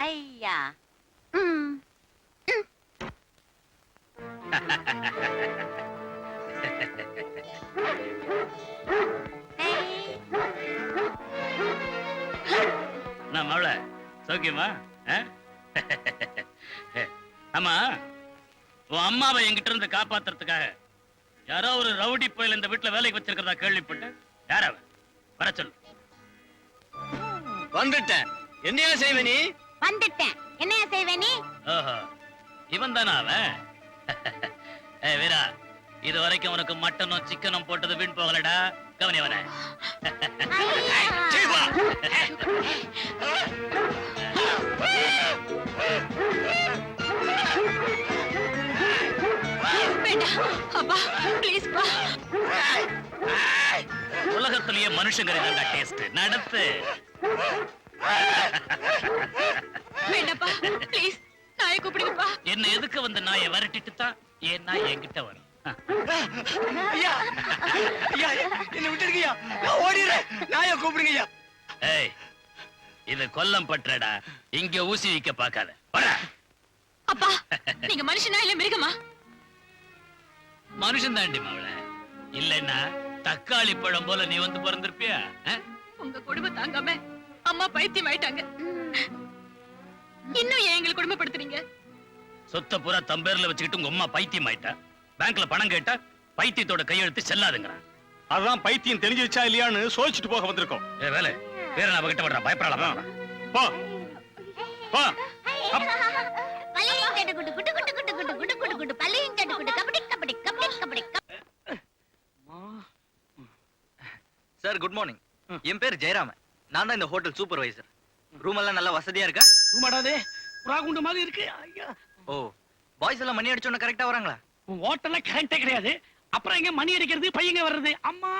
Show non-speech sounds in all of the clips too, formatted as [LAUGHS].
ஐயா. ம். ஏய், நான் மவள. சௌக்கியமா? ஆ? ஆமா உன் அம்மாவை என்கிட்ட இருந்து காப்பாத்துறதுக்காக யாரோ ஒரு ரவுடி போயில இந்த வீட்டுல வேலைக்கு வச்சிருக்கிறதா கேள்விப்பட்டேன். யார் அவன்? வர சொல்லு. வந்துட்டேன். என்னையா செய்வ நீ? வந்துட்டேன். என்னையா செய்வே நீ? ஓஹோ இவன் தானா அவன்? [LAUGHS] ஏய் வீரா இது வரைக்கும் உனக்கு மட்டனும் சிக்கனும் போட்டது வீண் போகலடா. கவனி அவனை? அப்பா ப்ளீஸ் பா. உலகத்திலேயே டேஸ்ட் நடத்து. வேண்டாப்பா ப்ளீஸ் நாயை கூப்பிடுங்கப்பா. என்ன எதுக்கு வந்த நாயை விரட்டிட்டு தான் ஏன் நாய் என்கிட்ட வரும்? ஐயா ஐயா என்ன விட்டுருக்கீயா நான் ஓடிடுறேன். நாய கூப்பிடுங்க ஐயா ஏய் இது கொல்லம் பற்றடா. இங்க ஊசி வைக்க பார்க்காத. அப்பா நீங்க மனுஷனா இல்ல மிருகமா? மனுஷன் தாண்டி மாவள. இல்லைன்னா தக்காளி பழம் போல நீ வந்து பிறந்திருப்பியா? உங்க குடும்பம் தாங்காம அம்மா பைத்தியம் ஆயிட்டாங்க இன்னும் ஏன் எங்களை குடும்பப்படுத்துறீங்க சொத்தை பூரா தம்பேர்ல வச்சுக்கிட்டு உங்க அம்மா பைத்தியம் ஆயிட்டா பேங்க்ல பணம் கேட்டா பைத்தியத்தோட கையெழுத்து செல்லாதுங்கிறான். அதான் பைத்தியம் தெரிஞ்சிருச்சா இல்லையான்னு சோதிச்சுட்டு போக வந்திருக்கோம். ஏ வேலை. வேற நான் கிட்ட விடுறா பயப்படலாம் போ. போ. பல்லையும் கட்டு குட்டு குட்டு குட்டு குட்டு குட்டு குட்டு குட்டு குட்டு பல்லையும் கட்டு good kabaddi kabaddi kabaddi kabaddi sir good morning என் பேர் ஜெயராமன். நான் தான் இந்த ஹோட்டல் சூப்பர்வைசர். ரூம் எல்லாம் நல்லா வசதியா இருக்கா? ரூமாடாதே புறாகுண்டு மாதிரி இருக்கு. ஐயா. ஓ பாய்ஸ் எல்லாம் மணி அடிச்சோன்னு கரெக்டா வராங்களா? உன் ஹோட்டல்ல கரண்டே கிடையாது. அப்புறம் எங்க மணி அடிக்கிறது பையங்க வர்றது? அம்மா.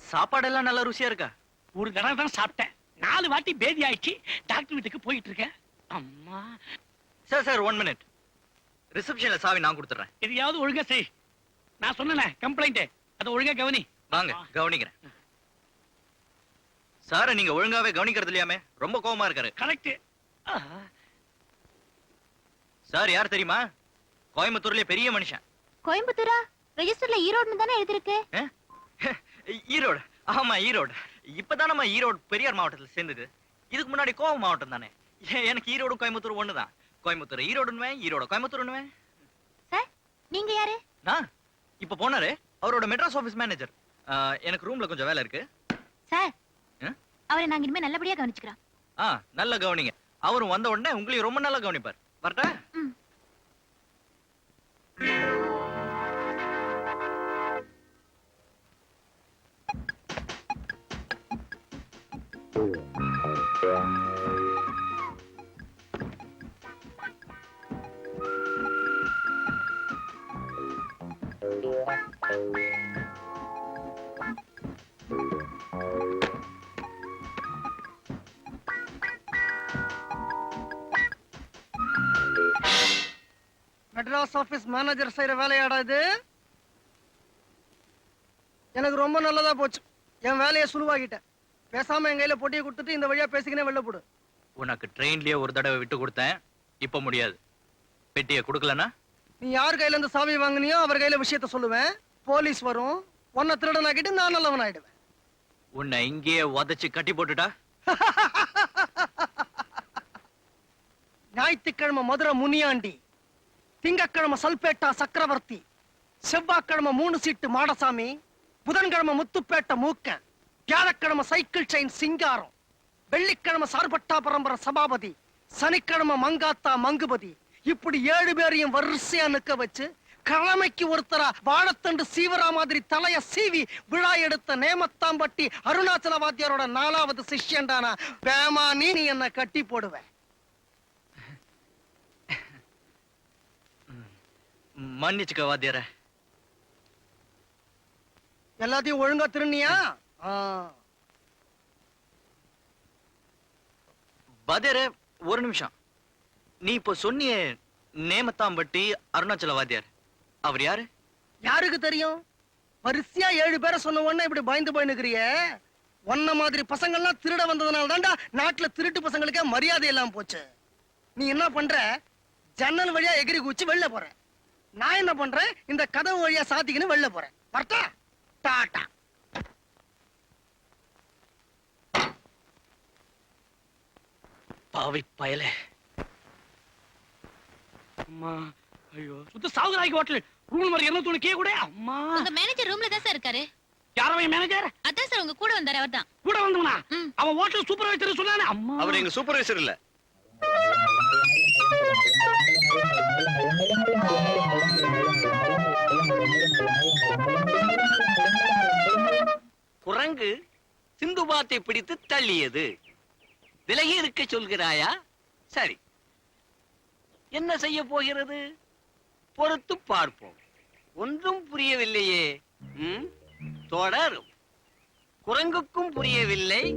சாப்பாடெல்லாம் நல்லா ருசியா இருக்கா? ஒரு தடவை தான் சாப்பிட்டேன். நாலு வாட்டி பேதி ஆயிடுச்சு. டாக்டர் வீட்டுக்கு போயிட்டு இருக்கேன் அம்மா. சார் சார் ஒன் மினிட் ரிசப்ஷன்ல சாவி நான் கொடுத்துறேன் எதையாவது ஒழுங்கா செய். நான் சொன்னேனே கம்ப்ளைண்ட் அதை ஒழுங்கா கவனி. வாங்க கவனிக்கிறேன். சார நீங்க ஒழுங்காவே கவனிக்கிறது இல்லையாமே? ரொம்ப கோவமா இருக்காரு. கரெக்ட் சார் யார் தெரியுமா? கோயம்புத்தூர்லயே பெரிய மனுஷன். கோயம்புத்தூரா? ரெஜிஸ்டர்ல ஈரோடுன்னு தானே எழுதிருக்கு? [LAUGHS] ஈரோடு. ஆமா ஈரோடு. இப்பதான் நம்ம ஈரோடு பெரியார் மாவட்டத்துல சேர்ந்தது. இதுக்கு முன்னாடி கோவம் மாவட்டம் தானே? எனக்கு ஈரோடு கோயம்புத்தூர் ஒண்ணுதான். கோயம்புத்தூர் ஈரோடுன்னுவேன் ஈரோடு கோயம்புத்தூர்னுவேன் சார் நீங்க யாரு? நான் இப்ப போனாரு அவரோட மெட்ராஸ் ஆபீஸ் மேனேஜர். எனக்கு ரூம்ல கொஞ்சம் வேலை இருக்கு. சார்? அவரை நாங்க இனிமே நல்லபடியா கவனிச்சுக்கிறோம். ஆ நல்ல கவனிங்க. அவரும் வந்த உடனே உங்களையும் ரொம்ப நல்லா கவனிப்பார். வரட்டா? ம். மெட்ராஸ் ஆபீஸ் மேனேஜர் செய்யற வேலையாடா இது? எனக்கு ரொம்ப நல்லதா போச்சு. என் வேலையை சுழுவாக்கிட்டேன். பேசாம என் கையில பொட்டியை கொடுத்துட்டு இந்த வழியா பேசிக்கினே வெளில போடு. உனக்கு ட்ரெயின்லயே ஒரு தடவை விட்டு கொடுத்தேன். இப்ப முடியாது. பெட்டியை கொடுக்கலனா நீ யார் கையில இருந்து சாவி வாங்குனியோ அவர் கையில விஷயத்த சொல்லுவேன். போலீஸ் வரும். உன்னை திருடனாக்கிட்டு நான் நல்லவன் ஆயிடுவேன் உன்னை இங்கேயே உதைச்சு கட்டி போட்டுட்டா? [LAUGHS] ஞாயிற்றுக்கிழமை மதுரை முனியாண்டி. திங்கக்கிழமை சல்பேட்டா சக்கரவர்த்தி செவ்வாய்க்கிழமை மூணு சீட்டு மாடசாமி புதன்கிழமை முத்துப்பேட்டை மூக்கன் வியாழக்கிழமை சைக்கிள் செயின் சிங்காரம் வெள்ளிக்கிழமை சார்பட்டா பரம்பரை சபாபதி சனிக்கிழமை மங்காத்தா மங்குபதி. இப்படி ஏழு பேரையும் வரிசையா நிக்க வச்சு கிழமைக்கு ஒருத்தரா வாழத்தண்டு சீவரா மாதிரி தலைய சீவி விழா எடுத்த நேமத்தாம்பட்டி அருணாச்சல வாத்தியாரோட நாலாவது சிஷ்யன்டானா பேமா நீ என்ன கட்டி போடுவேன் மன்னிச்சுக்க வாத்தியார. எல்லாத்தையும் ஒழுங்கா திருநியா? வாத்தியார ஒரு நிமிஷம். நீ இப்போ சொன்னியே நேமத்தாம்பட்டி அருணாச்சல வாத்தியார். அவர் யாரு? யாருக்கு தெரியும்? வரிசையா ஏழு பேரை சொன்ன உடனே இப்படி பயந்து போய் நிக்கிறிய. உன்ன மாதிரி பசங்கள்லாம் திருட வந்ததுனால தான்டா நாட்டுல திருட்டு பசங்களுக்கே மரியாதை இல்லாம போச்சு. நீ என்ன பண்ற? ஜன்னல் வழியா எகிரி குச்சி வெளில போற. நான் என்ன பண்றேன்? இந்த கதவு வழியா சாத்திக்கின்னு வெளில போறேன். வரட்டா? டாடா பாவி பயல. அம்மா ஐயோ சுத்த சாகுராய்க்கு ஹோட்டல். ரூம் நம்பர் இருநூத்தி கே கூட. அம்மா. உங்க மேனேஜர் ரூம்ல தான் சார் இருக்காரு. யாரவன் மேனேஜர் அதான் சார் உங்க கூட வந்தாரு அவர்தான். கூட வந்தவனா. அவன் ஹோட்டல் சூப்பர்வைசர் சொன்னானே. அம்மா. அவர் எங்க சூப்பர்வைசர் இல்ல. குரங்கு சிந்துபாத்தை பிடித்து தள்ளியது. விலகி இருக்க சொல்கிறாயா? சரி. என்ன செய்ய போகிறது? பொறுத்து பார்ப்போம். ஒன்றும் புரியவில்லையே. தொடரும். குரங்குக்கும் புரியவில்லை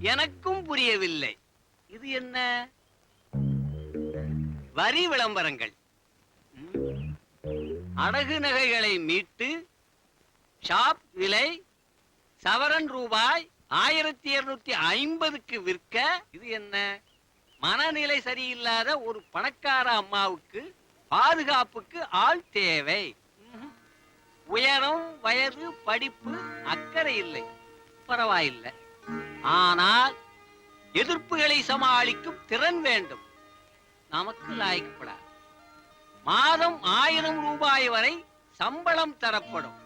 எனக்கும் புரியவில்லை. இது என்ன? வரி விளம்பரங்கள். அடகு நகைகளை மீட்டு ஷாப் விலை சவரன் ரூபாய் ஆயிரத்தி இருநூத்தி ஐம்பதுக்கு விற்க இது என்ன? மனநிலை சரியில்லாத ஒரு பணக்கார அம்மாவுக்கு பாதுகாப்புக்கு ஆள் தேவை. உயரம் வயது படிப்பு அக்கறை இல்லை. பரவாயில்லை. ஆனால் எதிர்ப்புகளை சமாளிக்கும் திறன் வேண்டும். நமக்கு லாய்க்கப்படாது. மாதம் ஆயிரம் ரூபாய் வரை சம்பளம் தரப்படும்.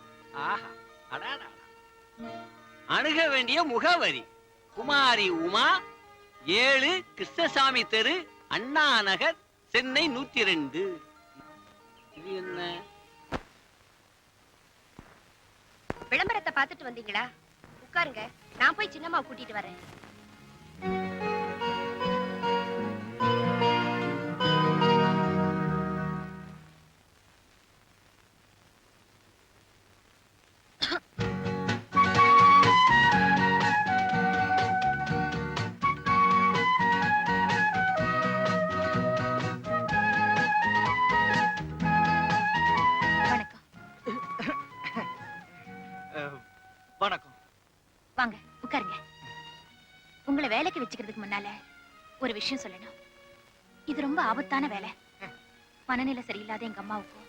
ஆஹா அடாடா. அணுக வேண்டிய முகவரி குமாரி உமா ஏழு கிருஷ்ணசாமி தெரு அண்ணா நகர் சென்னை நூத்தி ரெண்டு இது என்ன? விளம்பரத்தை பார்த்துட்டு வந்தீங்களா? உட்காருங்க நான் போய் சின்னம்மா கூட்டிட்டு வரேன். உட்காருங்க. உங்களை வேலைக்கு வச்சுக்கிறதுக்கு முன்னால ஒரு விஷயம் சொல்லணும். இது ரொம்ப ஆபத்தான வேலை. மனநிலை சரியில்லாத எங்க அம்மாவுக்கும்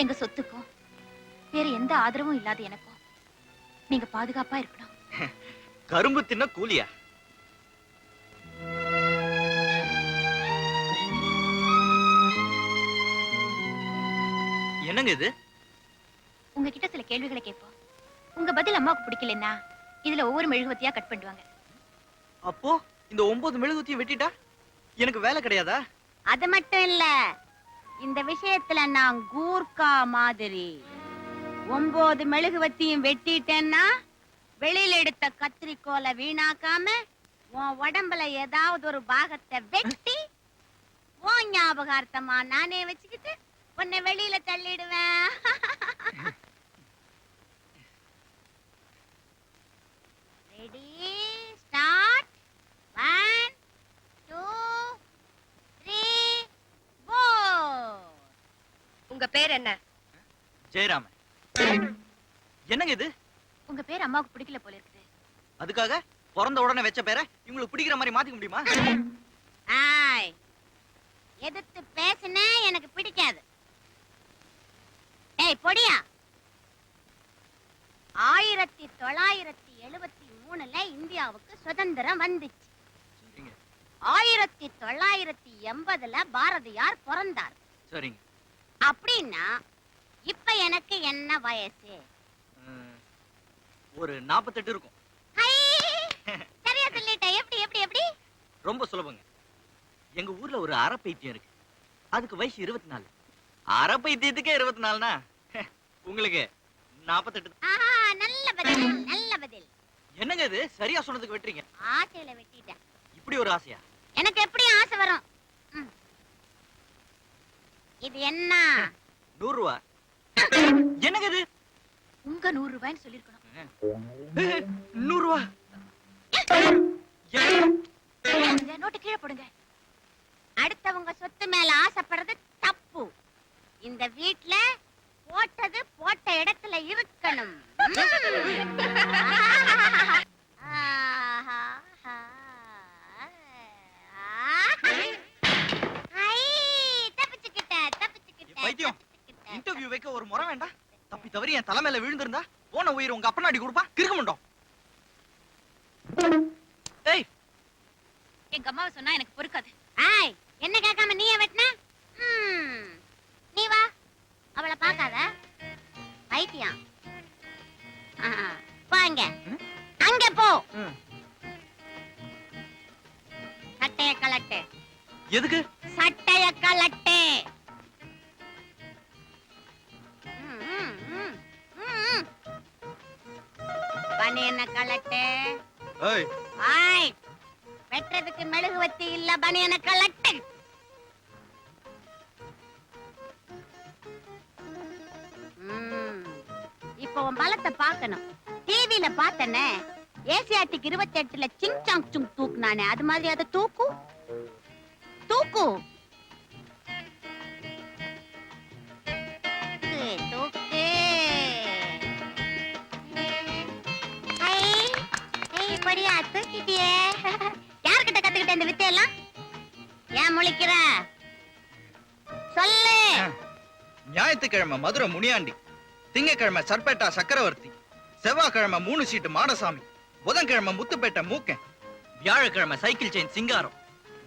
எங்க சொத்துக்கும் வேற எந்த ஆதரவும் இல்லாத எனக்கும் நீங்க பாதுகாப்பா இருக்கணும். கரும்பு தின்ன கூலியா? என்னங்க இது? உங்ககிட்ட சில கேள்விகளை கேட்போம். உங்க பதில் அம்மாவுக்கு பிடிக்கலன்னா இதுல ஒவ்வொரு மெழுகுவத்தியா கட் பண்ணுவாங்க அப்போ இந்த ஒன்பது மெழுகுத்தியும் வெட்டிட்டா? எனக்கு வேலை கிடையாதா? அது மட்டும் இல்ல இந்த விஷயத்துல நான் கூர்க்கா மாதிரி ஒன்பது மெழுகுவத்தியும் வெட்டிட்டேன்னா வெளியில எடுத்த கத்திரிக்கோலை வீணாக்காம உன் உடம்புல ஏதாவது ஒரு பாகத்தை வெட்டி உன் ஞாபகார்த்தமா நானே வச்சுக்கிட்டு உன்னை வெளியில தள்ளிடுவேன். [LAUGHS] Ready start one two three four உங்க பேர் என்ன? ஜெயராமன். என்னங்க இது? உங்க பேர் அம்மாவுக்கு பிடிக்கல போல இருக்குது. அதுக்காக பிறந்த உடனே வச்ச பேரை இவங்களுக்கு பிடிக்கிற மாதிரி மாத்திக்க முடியுமா? ஆய் எதிர்த்து பேசுன எனக்கு பிடிக்காது. ஏய் பொடியா. ஆயிரத்தி தொள்ளாயிரத்தி எழுபத்தி மூணுல இந்தியாவுக்கு சுதந்திரம் வந்துச்சு. ஆயிரத்தி தொள்ளாயிரத்தி எண்பதுல பாரதியார் பிறந்தார். சரிங்க. அப்படின்னா இப்ப எனக்கு என்ன வயசு? ஒரு நாற்பத்தெட்டு இருக்கும்! சரியா சொல்லிட்டேன் எப்படி எப்படி எப்படி? ரொம்ப சுலபங்க. எங்க ஊர்ல ஒரு அரை பைத்தியம் இருக்கு. அதுக்கு வயசு இருபத்தி நாலு அரை பைத்தியத்துக்கே இருபத்தி நாலுனா உங்களுக்கு நாற்பத்தெட்டு ஆஹா நல்ல பதில் நல்ல பதில் என்னங்க இது? சரியா சொன்னதுக்கு வெட்டுறீங்க. ஆசையில வெட்டிட்டேன். இப்படி ஒரு ஆசையா? எனக்கு எப்படி ஆசை வரும். ம். இது என்ன? நூறு ரூபா என்னங்க இது? உங்க நூறு ரூபாய்ன்னு சொல்லிருக்கணும் நூறு ரூபா இந்த நோட்டு கீழே போடுங்க. அடுத்தவங்க சொத்து மேல ஆசைப்படுறது தப்பு. இந்த வீட்ல போட்டது போட்ட இடத்துல இருக்கணும். இன்டர்வியூ வைக்க ஒரு முறை வேண்டாம் தப்பி தவறி என் தலைமையில விழுந்திருந்தா போன உயிர் உங்க அப்பனாடி கொடுப்பா எங்க அம்மாவை சொன்னா எனக்கு பொறுக்காது. ஆய் என்ன கேட்காம நீ வெட்டின? எதுக்கு? சட்டைய கலட்டு. பனியனை கலட்டு. ஏய். ஆய் வெட்டுறதுக்கு மெழுகுவத்தி இல்ல பனியனை கலட்டு. இப்போ உன் பலத்தை பார்க்கணும். டிவில பார்த்தனே ஏசியாட்டிக் இருபத்தி எட்டுல சிங் சாங் சுங் தூக்குனானே அது மாதிரி அதை தூக்கு. தூக்கு தூக்கு, தூக்கு ஐ, ஐ, படியா தூக்கிட்டியே? யார்கிட்ட கத்துக்கிட்ட இந்த வித்தையெல்லாம்? ஏன் முழிக்கிற? சொல்லு. ஞாயிற்றுக்கிழமை மதுரை முனியாண்டி திங்கக்கிழமை சர்பேட்டா சக்கரவர்த்தி செவ்வாய்க்கிழமை மூணு சீட்டு மாடசாமி புதன்கிழமை முத்துப்பேட்டை மூக்கன் வியாழக்கிழமை சைக்கிள் செயின் சிங்காரம்.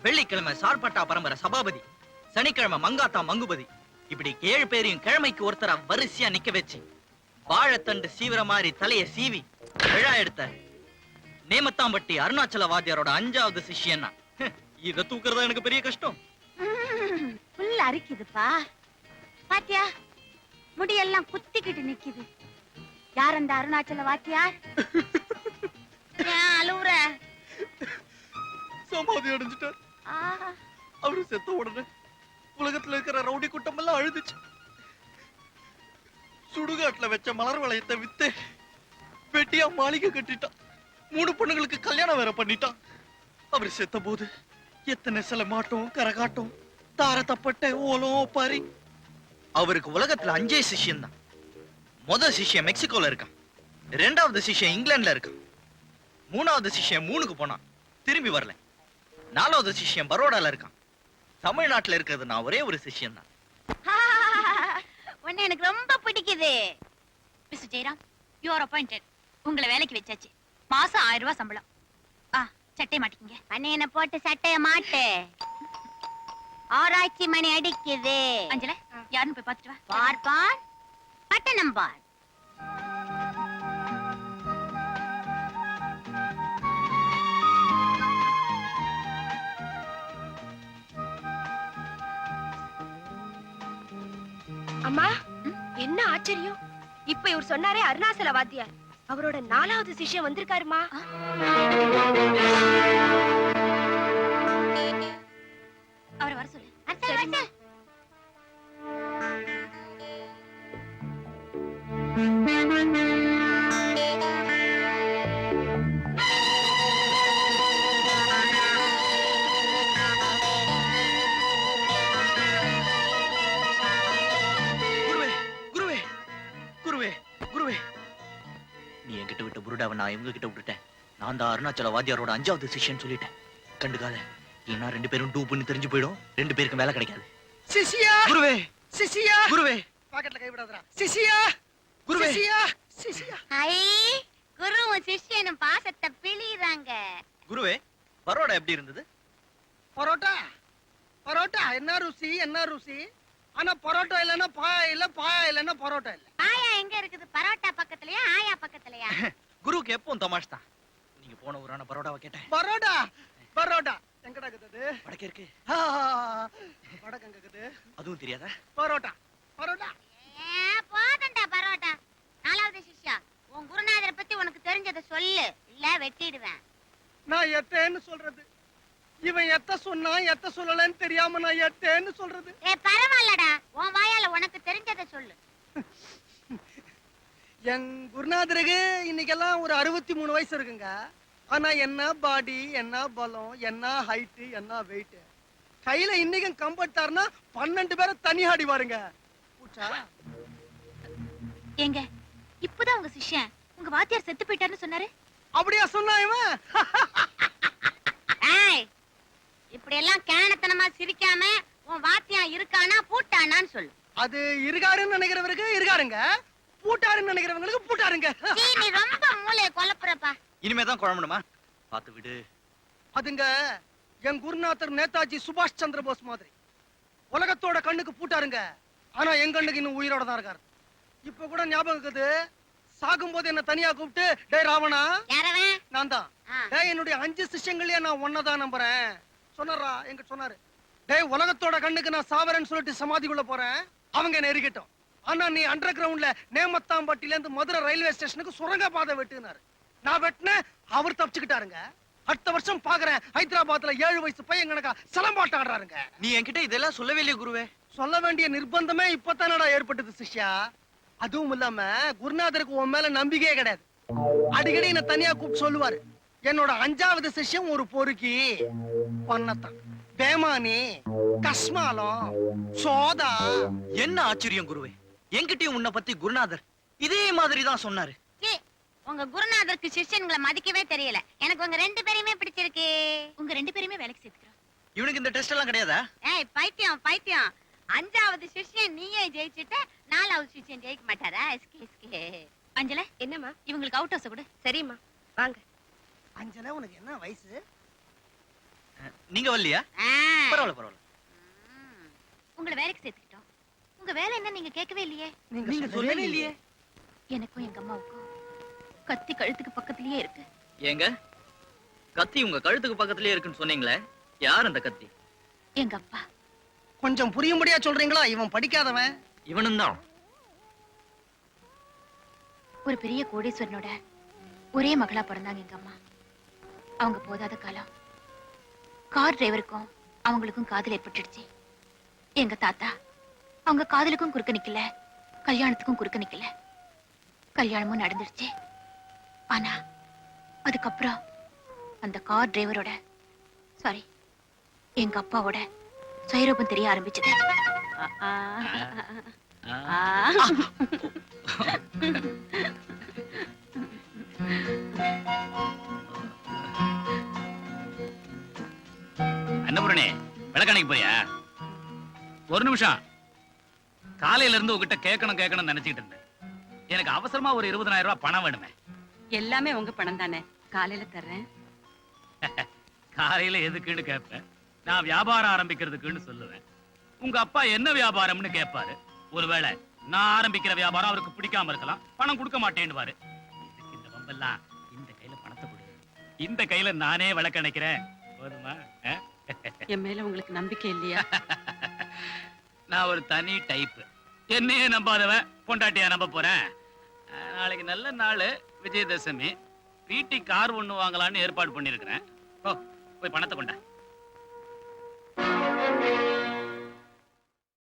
வெள்ளிக்கிழமை சார்பட்டா பரம்பரை சபாபதி சனிக்கிழமை மங்காத்தா மங்குபதி. இப்படி ஏழு பேரையும் கிழமைக்கு ஒருத்தரா வரிசையா நிக்க வச்சு வாழைத்தண்டு சீவிர மாதிரி தலைய சீவி விழா எடுத்த நேமத்தாம்பட்டி அருணாச்சல வாத்தியாரோட அஞ்சாவது சிஷ்யன்னா. இத தூக்குறதா எனக்கு பெரிய கஷ்டம். புல் அரிக்குதுப்பா. பாத்தியா முடியெல்லாம் குத்திக்கிட்டு நிக்குது. யார் அந்த அருணாச்சல வாத்தியார் [LAUGHS] அழுவுற? சமாதி அடைஞ்சிட்டார். அவரு செத்த உடனே உலகத்துல இருக்கிற ரவுடி கூட்டம் எல்லாம் அழுதுச்சு. சுடுகாட்டுல வச்ச மலர் வளையத்தை வித்து வெட்டியா மாளிகை கட்டிட்டான் மூணு பொண்ணுங்களுக்கு கல்யாணம் வேற பண்ணிட்டான் அவர் செத்த போது எத்தனை சில மாட்டம் கரகாட்டம் தார தப்பட்ட ஓலம் பாரி அவருக்கு உலகத்துல அஞ்சே சிஷ்யம் தான். முதல் சிஷ்யன் மெக்சிகோல இருக்கான். ரெண்டாவது சிஷ்யம் இங்கிலாந்துல இருக்கான். மூணாவது சிஷ்யம் மூணுக்கு போனான். திரும்பி வரல. நாலாவது சிஷ்யன் பரோடால இருக்கான். தமிழ்நாட்டுல இருக்கிறது நான் ஒரே ஒரு சிஷ்யன் தான் உன்னை எனக்கு ரொம்ப பிடிக்குது. Mister Jayaram you are appointed உங்களை வேலைக்கு வச்சாச்சு. மாசம் ஆயிரம் ரூபாய் சம்பளம். ஆ சட்டை மாட்டிக்கிங்க. பனியனை போட்டு சட்டைய மாட்டு. ஆராய்ச்சி மணி அடிக்குது. அஞ்சல யாருன்னு போய் பார்த்துட்டு வா. பார் பார் பட்டணம் பார் அம்மா என்ன ஆச்சரியம்? இப்ப இவர் சொன்னாரே அருணாசல வாத்தியார். அவரோட நாலாவது சிஷ்யம் வந்திருக்காருமா? அவரை வர சொல்லு. நான் இவங்க கிட்ட விட்டுட்டேன். நான் தான் அருணாச்சல வாத்தியாரோட அஞ்சாவது சிஷ்யன் சொல்லிட்டேன். கண்டுக்காத. ஏன்னா ரெண்டு பேரும் டூ பண்ணி தெரிஞ்சு போயிடும். ரெண்டு பேருக்கும் வேலை கிடைக்காது. சிசியா குருவே! சிசியா குருவே! பாக்கெட்ல கை விடாதடா. சிசியா குருவே. சிசியா சிசியா ஐ குருவும் சிஷ்யனும் பாசத்தை பிழிறாங்க குருவே பரோடா எப்படி இருந்தது? பரோட்டா? பரோட்டா? என்ன ருசி என்ன ருசி? ஆனா பரோட்டா இல்லைன்னா பாயா இல்ல பாயா இல்லைன்னா பரோட்டா இல்ல. ஆயா எங்க இருக்குது? பரோட்டா பக்கத்துலயா ஆயா பக்கத்துலயா? [LAUGHS] குருவுக்கு எப்பவும் தமாஷ் தான். நீங்க போன ஊரான பரோடாவை கேட்டேன். பரோட்டா பரோட்டா எங்கடா இருக்குது? வடக்கே இருக்கு. வடக்கு எங்க இருக்குது? அதுவும் தெரியாதா? பரோட்டா பரோட்டா ஏ, போதும்டா பரோட்டா நாலாவது சிஷ்யா உன் குருநாதரை பத்தி உனக்கு தெரிஞ்சதை சொல்லு. இல்ல வெட்டிடுவேன். நான் எத்தேன்னு சொல்றது? இவன் எத்த சொன்னா எத்த சொல்லலன்னு தெரியாம நான் எத்தேன்னு சொல்றது? ஏ பரவாயில்லடா. உன் வாயால உனக்கு தெரிஞ்சதை சொல்லு. என் குருநாதருக்கு இன்னைக்கெல்லாம் ஒரு அறுபத்தி மூணு வயசு இருக்குங்க. ஆனா என்ன பாடி என்ன பலம் என்ன ஹைட்டு என்ன வெயிட் கையில இன்னைக்கும் கம்பட்டாருன்னா பன்னெண்டு பேரை தனி ஆடிவாருங்க. பூச்சா? ஏங்க இப்பதான் உங்க சிஷ்யன் உங்க வாத்தியார் செத்து போயிட்டாருன்னு சொன்னாரு? அப்படியா சொன்னா இவன்? இப்படி எல்லாம் கேனத்தனமா சிரிக்காம உன் வாத்தியான் இருக்கானா பூட்டானான்னு சொல்லு. அது இருகாருன்னு நினைக்கிறவருக்கு இருகாருங்க. பூட்டாருன்னு நினைக்கிறவங்களுக்கு பூட்டாருங்க. சீ, நீ ரொம்ப மூளைய குழப்புறப்பா. இனிமே தான் குழம்பணுமா? பார்த்து விடு. அதுங்க என் குருநாதர் நேதாஜி சுபாஷ் சந்திர போஸ் மாதிரி. உலகத்தோட கண்ணுக்கு பூட்டாருங்க. ஆனா என் கண்ணுக்கு இன்னும் உயிரோட தான் இருக்காரு. இப்ப கூட ஞாபகம் இருக்குது. சாகும்போது என்ன தனியா கூப்பிட்டு டேய் ராவணா. யாரவன்? நான் தான். ஆ. டேய் என்னுடைய அஞ்சு சிஷ்யங்களே நான் ஒன்னதான் நம்புறேன். சொன்னாரா எங்க சொன்னாரு. டேய் உலகத்தோட கண்ணுக்கு நான் சாவரேன்னு சொல்லிட்டு சமாதிக்குள்ள போறேன். அவங்க என்ன எரிக்கட்டும். ஆனா நீ அண்டர் கிரவுண்ட்ல நேமத்தாம்பட்டில இருந்து மதுரை ரயில்வே ஸ்டேஷனுக்கு சுரங்க பாதை வெட்டுனாரு. நான் வெட்டினேன் அவர் தப்பிச்சுக்கிட்டாருங்க. அடுத்த வருஷம் பாக்குறேன் ஹைதராபாத்ல ஏழு வயசு பையன் கணக்கா சிலம்பாட்டம் ஆடுறாருங்க. நீ என்கிட்ட இதெல்லாம் சொல்லவே இல்லையே குருவே. சொல்ல வேண்டிய நிர்பந்தமே இப்பதானடா ஏற்பட்டது சிஷ்யா. அதுவும் இல்லாம குருநாதருக்கு உன் மேல நம்பிக்கையே கிடையாது. அடிக்கடி என்ன தனியா கூப்பிட்டு சொல்லுவாரு. என்னோட அஞ்சாவது சிஷ்யம் ஒரு பொறுக்கி. பொன்னத்தான் பேமானி கஸ்மாலம் சோதா. என்ன ஆச்சரியம் குருவே? என்கிட்டயும் உன்னை பத்தி குருநாதர் இதே மாதிரி தான் சொன்னாரு உங்க குருநாதருக்கு சிஷ்யன்களை மதிக்கவே தெரியல. எனக்கு உங்க ரெண்டு பேரையுமே பிடிச்சிருக்கு. உங்க ரெண்டு பேருமே வேலைக்கு சேர்த்துக்கிறோம். இவனுக்கு இந்த டெஸ்ட் எல்லாம் கிடையாதா? ஏய் பைத்தியம் பைத்தியம். அஞ்சாவது சிஷ்யன் நீயே ஜெயிச்சுட்ட நாலாவது சிஷ்யன் ஜெயிக்க மாட்டாரா? SK SK. அஞ்சல? என்னம்மா? இவங்களுக்கு அவுட் ஹவுஸ் கொடு. சரிம்மா. வாங்க. அஞ்சல உனக்கு என்ன வயசு? நீங்க வரலையா. பரவாயில்ல பரவாயில்ல. உங்களை வேலைக்கு சேர்த்துக்கிட்டோம் உங்க வேலை என்ன நீங்க கேட்கவே இல்லையே? நீங்க சொல்லவே இல்லையே. எனக்கும் எங்க அம்மாவுக்கும் கத்தி கழுத்துக்கு பக்கத்துலயே இருக்கு. ஏங்க? கத்தி உங்க கழுத்துக்கு பக்கத்துலயே இருக்குன்னு சொன்னீங்களே. யார் அந்த கத்தி? எங்க அப்பா. கொஞ்சம் புரியும்படியா சொல்றீங்களா? இவன் படிக்காதவன். இவனும் தான். ஒரு பெரிய கோடீஸ்வரனோட ஒரே மகளா பிறந்தாங்க எங்க அம்மா. அவங்க போதாத காலம். கார் டிரைவருக்கும் அவங்களுக்கும் காதல் ஏற்பட்டுடுச்சு. எங்க தாத்தா. அவங்க காதலுக்கும் குறுக்க நிக்கல. கல்யாணத்துக்கும் குறுக்க நிக்கல. கல்யாணமும் நடந்துடுச்சு ஆனா அதுக்கப்புறம் அந்த கார் டிரைவரோட சாரி எங்க அப்பாவோட சுயரூபம் தெரிய ஆரம்பிச்சது. அன்னபூரணி விளக்கணைக்கு போறியா? ஒரு நிமிஷம். காலையில இருந்து உங்ககிட்ட கேட்கணும் கேட்கணும்னு நினைச்சிட்டு இருந்தேன். எனக்கு அவசரமா ஒரு இருபதனாயிரம் ரூபாய் பணம் வேணுமே. எல்லாமே உங்க பணம் தானே. காலையில தர்றேன். [LAUGHS] காலையில எதுக்குன்னு கேட்பேன் நான் வியாபாரம் ஆரம்பிக்கிறதுக்குன்னு சொல்லுவேன். உங்க அப்பா என்ன வியாபாரம்னு கேட்பாரு ஒருவேளை நான் ஆரம்பிக்கிற வியாபாரம் அவருக்கு பிடிக்காம இருக்கலாம். பணம் கொடுக்க மாட்டேன்னுவாரு. இதுக்கு இந்த வம்பெல்லாம் இந்த கையில பணத்தை கொடு. இந்த கையில நானே விளக்கணைக்கிறேன். போதுமா? என் மேல உங்களுக்கு நம்பிக்கை இல்லையா? [LAUGHS] நான் ஒரு தனி டைப் என்னையே நம்பாதவன் பொண்டாட்டியா நம்ப போறேன் நாளைக்கு நல்ல நாள் விஜயதசமி. வீட்டி கார் ஒண்ணு வாங்கலாம்னு ஏற்பாடு பண்ணிருக்கிறேன் ஓ போய் பணத்தை கொண்டா.